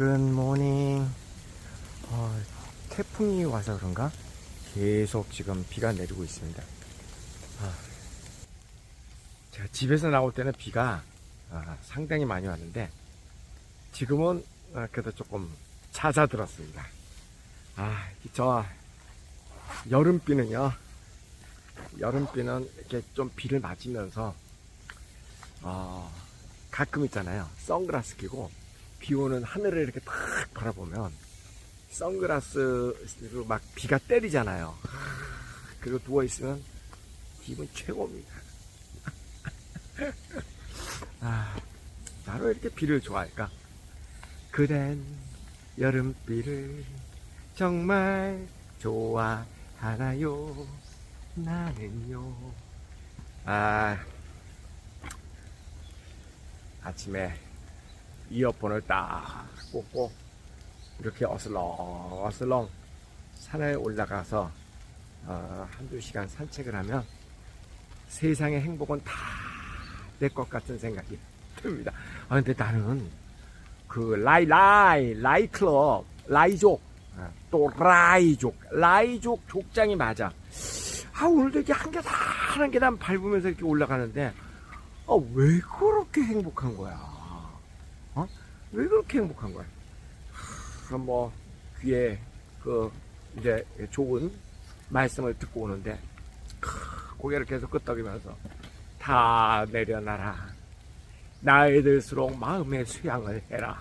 굿모닝. 어, 태풍이 와서 그런가? 계속 지금 비가 내리고 있습니다. 아, 제가 집에서 나올 때는 비가 아, 상당히 많이 왔는데 지금은 아, 그래도 조금 잦아들었습니다. 아, 저 여름비는요. 여름비는 이렇게 좀 비를 맞으면서 어, 가끔 있잖아요. 선글라스 끼고 비 오는 하늘을 이렇게 탁 바라보면 선글라스 막 비가 때리잖아요. 그리고 누워 있으면 기분 최고입니다. 아, 나로 이렇게 비를 좋아할까? 그댄 여름비를 정말 좋아하나요? 나는요. 아, 아침에 이어폰을 딱 꽂고 이렇게 어슬렁 어슬렁 산에 올라가서 어, 한두 시간 산책을 하면 세상의 행복은 다 내 것 같은 생각이 듭니다. 아, 근데 나는 그 라이 라이 라이 클럽 라이족 아, 또 라이족 라이족 족장이 맞아. 아 오늘도 이렇게 한 계단 한 계단 밟으면서 이렇게 올라가는데 아 왜 그렇게 행복한 거야? 어? 왜 그렇게 행복한 거야? 그럼 뭐 귀에 그 이제 좋은 말씀을 듣고 오는데 크, 고개를 계속 끄덕이면서 다 내려놔라. 나이 들수록 마음의 수양을 해라.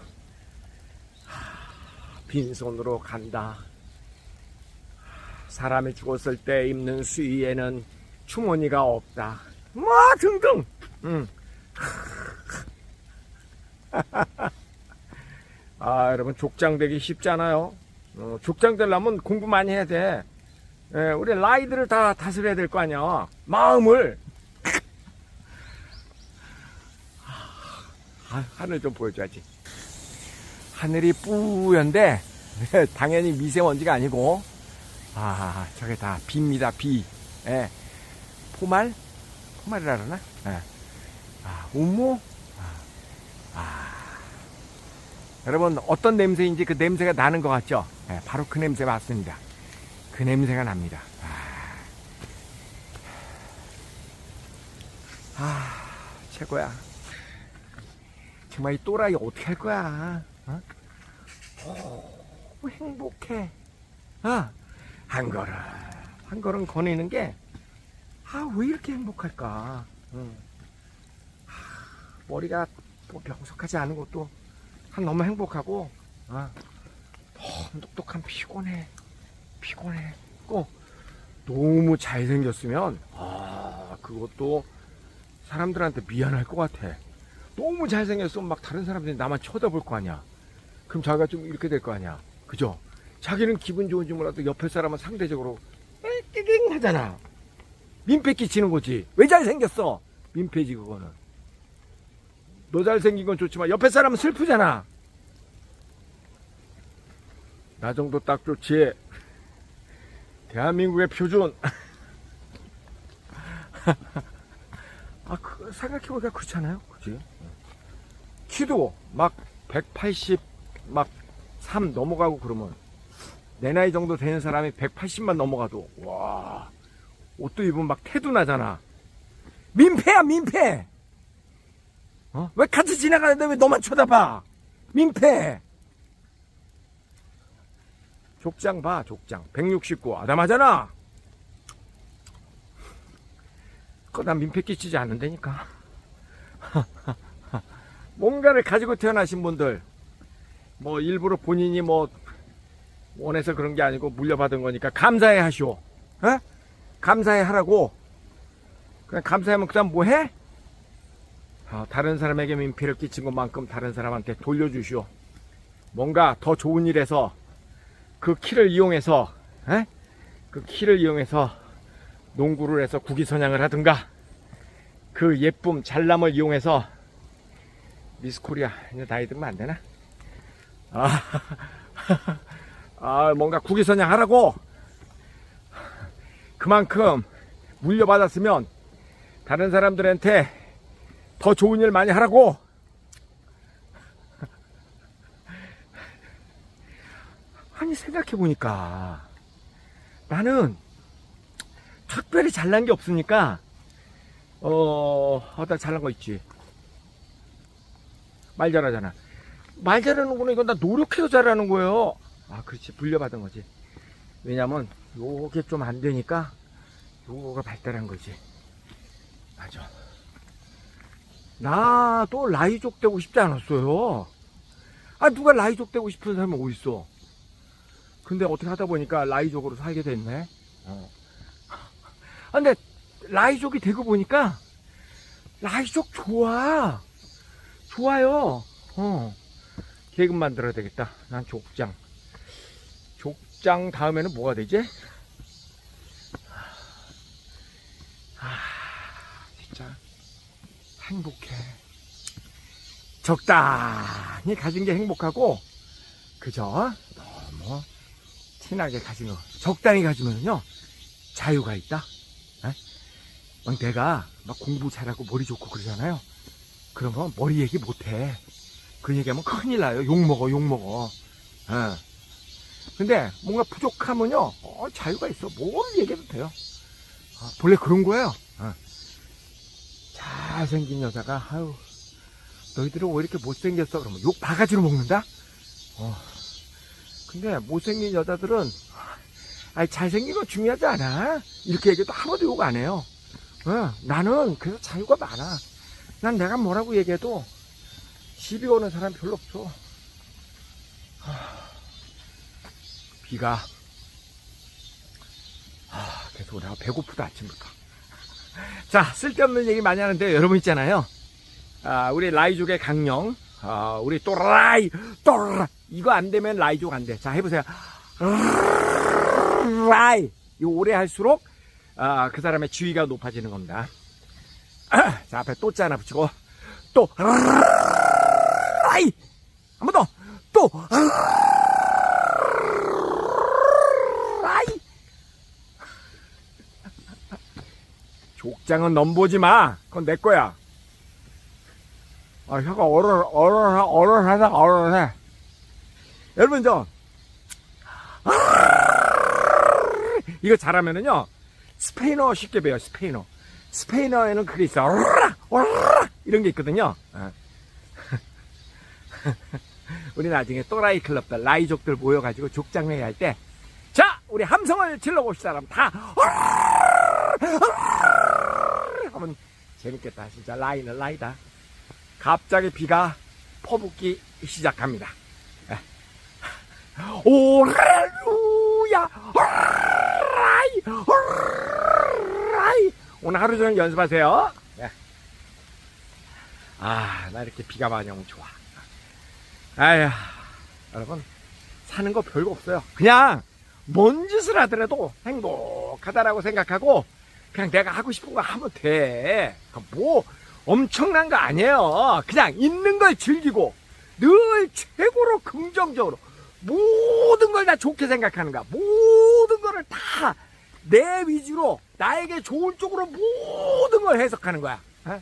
하, 빈손으로 간다. 사람이 죽었을 때 입는 수의에는 주머니가 없다. 뭐 등등. 응. 아 여러분 족장 되기 쉽지 않아요. 어, 족장 되려면 공부 많이 해야 돼. 예, 우리 라이들을 다 다스려야 될 거 아니야. 마음을. 아, 하늘 좀 보여줘야지. 하늘이 뿌연데 당연히 미세먼지가 아니고 아 저게 다 비입니다 비. 예. 포말? 포말이라 그러나? 예. 아, 우모? 아, 아. 여러분 어떤 냄새인지 그 냄새가 나는 것 같죠? 예, 바로 그 냄새 맞습니다. 그 냄새가 납니다. 아, 아, 최고야. 정말 이 또라이 어떻게 할 거야? 어? 오, 행복해. 아, 한 걸음 한 걸음 거니는 게 아, 왜 이렇게 행복할까? 응. 하, 머리가 뭐 명석하지 않은 것도 한 너무 행복하고, 아, 너무 똑똑한 피곤해. 피곤해. 꼭 너무 잘생겼으면, 아, 그것도 사람들한테 미안할 것 같아. 너무 잘생겼으면 막 다른 사람들이 나만 쳐다볼 거 아니야. 그럼 자기가 좀 이렇게 될 거 아니야. 그죠? 자기는 기분 좋은지 몰라도 옆에 사람은 상대적으로 깨갱 하잖아. 민폐 끼치는 거지. 왜 잘생겼어? 민폐지, 그거는. 너 잘생긴 건 좋지만 옆에 사람은 슬프잖아. 나 정도 딱 좋지. 대한민국의 표준. 아, 그, 생각해보니까 그렇잖아요. 그지? 키도 막 180, 막 3 넘어가고 그러면 내 나이 정도 되는 사람이 180만 넘어가도, 와, 옷도 입으면 막 태도 나잖아. 민폐야, 민폐! 어? 왜 같이 지나가는데 왜 너만 쳐다봐? 민폐! 족장 봐, 족장. 169. 아담하잖아! 그거 난 민폐 끼치지 않는다니까. 뭔가를 가지고 태어나신 분들, 뭐, 일부러 본인이 뭐, 원해서 그런 게 아니고 물려받은 거니까 감사해 하시오. 어? 감사해 하라고. 그냥 감사하면 그 다음 뭐 해? 아, 다른 사람에게 민폐를 끼친 것만큼 다른 사람한테 돌려주시오. 뭔가 더 좋은 일에서 그 키를 이용해서, 에? 그 키를 이용해서 농구를 해서 국위선양을 하든가, 그 예쁨, 잘남을 이용해서 미스 코리아, 이제 나이 들면 안 되나? 아, 아, 뭔가 국위선양 하라고! 그만큼 물려받았으면 다른 사람들한테 더 좋은 일 많이 하라고 아니 생각해 보니까 나는 특별히 잘난 게 없으니까 어, 어다 잘난 거 있지. 말 잘하잖아. 말 잘하는 거는 이건 나 노력해서 잘하는 거예요. 아, 그렇지. 불려받은 거지. 왜냐면 요게 좀 안 되니까 요거가 발달한 거지. 맞아. 나도 라이족 되고 싶지 않았어요. 아, 누가 라이족 되고 싶은 사람이 어딨어. 근데 어떻게 하다 보니까 라이족으로 살게 됐네. 어. 아, 근데 라이족이 되고 보니까 라이족 좋아. 좋아요. 어. 계급 만들어야 되겠다. 난 족장. 족장 다음에는 뭐가 되지? 아, 진짜 행복해. 적당히 가진 게 행복하고, 그저 너무 티나게 가진 거. 적당히 가지면요, 자유가 있다. 에? 막 내가 막 공부 잘하고 머리 좋고 그러잖아요. 거 머리 얘기 못해. 그 얘기하면 큰일 나요. 욕먹어, 욕먹어. 어. 근데 뭔가 부족하면요, 어, 자유가 있어. 뭘 얘기해도 돼요. 어, 본래 그런 거예요. 어. 잘생긴 여자가, 아유, 너희들은 왜 이렇게 못생겼어? 그러면 욕 바가지로 먹는다? 어. 근데 못생긴 여자들은, 아니, 잘생긴 거 중요하지 않아. 이렇게 얘기해도 한 번도 욕 안 해요. 어, 나는 그래서 자유가 많아. 난 내가 뭐라고 얘기해도 시비 거는 사람 별로 없어. 하, 비가. 하, 계속 내가 배고프다, 아침부터. 자, 쓸데없는 얘기 많이 하는데 여러분 있잖아요. 아, 우리 라이족의 강령. 아, 우리 또 라이, 또 라. 이거 안 되면 라이족 안 돼. 자, 해보세요. 라이. 이거 오래 할수록, 아, 그 사람의 지위가 높아지는 겁니다. 자, 앞에 또자 하나 붙이고, 또, 라이! 한번 더, 또, 라이! 족장은 넘보지 마. 그건 내 거야. 아, 혀가 얼얼, 얼얼, 얼얼하다, 얼얼해. 여러분, 저, 이거 잘하면은요, 스페인어 쉽게 배워요, 스페인어. 스페인어에는 그게 있어. 얼얼, 얼얼, 이런 게 있거든요. 어. 우리 나중에 또라이 클럽들, 라이족들 모여가지고 족장회의 할 때, 자, 우리 함성을 질러봅시다. 그럼 다, 얼얼, 얼얼 하면 재밌겠다. 진짜 라이는 라이다. 갑자기 비가 퍼붓기 시작합니다. 예. 오렐루야! 오라이! 오라이! 오늘 하루 종일 연습하세요. 예. 아, 나 이렇게 비가 많이 오면 좋아. 아휴, 여러분, 사는 거 별거 없어요. 그냥, 뭔 짓을 하더라도 행복하다라고 생각하고, 그냥 내가 하고 싶은 거 하면 돼. 그뭐 엄청난 거 아니에요. 그냥 있는 걸 즐기고, 늘 최고로 긍정적으로, 모든 걸 다 좋게 생각하는 거야. 모든 거를 다 내 위주로, 나에게 좋은 쪽으로 모든 걸 해석하는 거야. 예?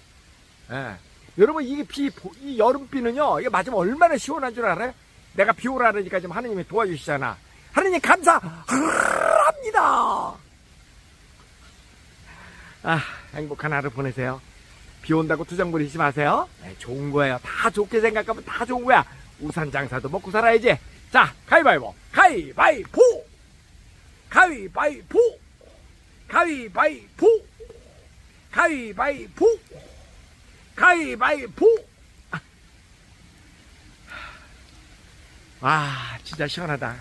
예. 여러분, 이게 비, 이 여름비는요, 이게 맞으면 얼마나 시원한 줄 알아요? 내가 비 오라니까 지금 하느님이 도와주시잖아. 하느님 감사합니다. 아, 행복한 하루 보내세요. 비 온다고 투정 부리지 마세요. 네, 좋은 거예요. 다 좋게 생각하면 다 좋은 거야. 우산 장사도 먹고 살아야지. 자, 가위바위보. 가위바위보. 가위바위보. 가위바위보. 가위바위보. 가위바위보. 아, 진짜 시원하다.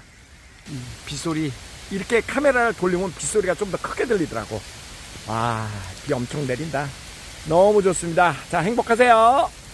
이 빗소리. 이렇게 카메라를 돌리면 빗소리가 좀 더 크게 들리더라고. 와, 비 엄청 내린다. 너무 좋습니다. 자, 행복하세요.